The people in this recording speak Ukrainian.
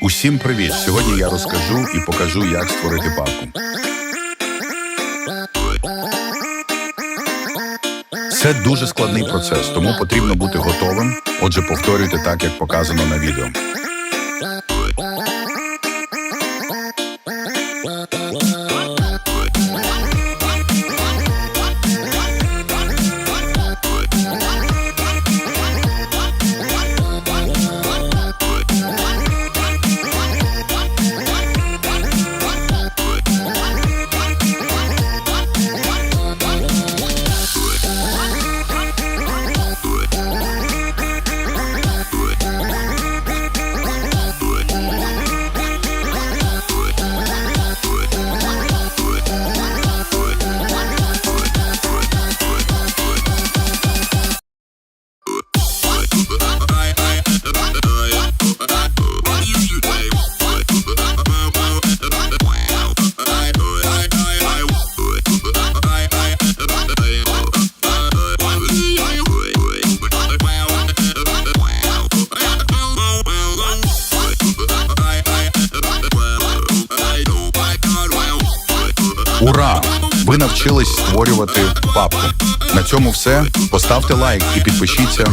Усім привіт! Сьогодні я розкажу і покажу, як створити папку. Це дуже складний процес, тому потрібно бути готовим. Отже, повторюйте так, як показано на відео. Ви навчились створювати папку. На цьому все. Поставте лайк і підпишіться.